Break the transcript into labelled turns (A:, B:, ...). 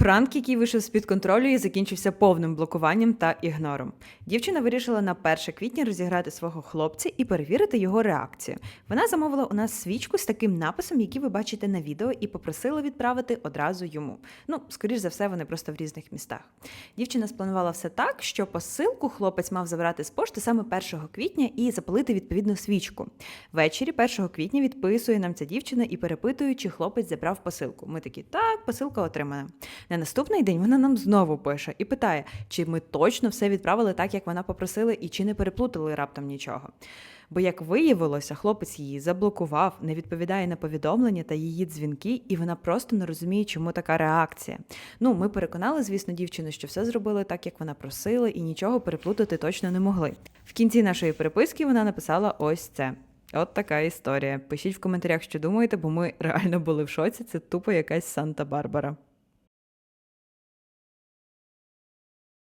A: Пранк, який вийшов з-під контролю і закінчився повним блокуванням та ігнором. Дівчина вирішила на 1 квітня розіграти свого хлопця і перевірити його реакцію. Вона замовила у нас свічку з таким написом, який ви бачите на відео, і попросила відправити одразу йому. Ну, скоріш за все, вони просто в різних містах. Дівчина спланувала все так, що посилку хлопець мав забрати з пошти саме 1 квітня і запалити відповідну свічку. Ввечері 1 квітня відписує нам ця дівчина і перепитує, чи хлопець забрав посилку. Ми такі, так, посилка отримана. На наступний день вона нам знову пише і питає, чи ми точно все відправили так, як вона попросила, і чи не переплутали раптом нічого. Бо, як виявилося, хлопець її заблокував, не відповідає на повідомлення та її дзвінки, і вона просто не розуміє, чому така реакція. Ну, ми переконали, звісно, дівчину, що все зробили так, як вона просила, і нічого переплутати точно не могли. В кінці нашої переписки вона написала ось це. От така історія. Пишіть в коментарях, що думаєте, бо ми реально були в шоці. Це тупо якась Санта-Барбара.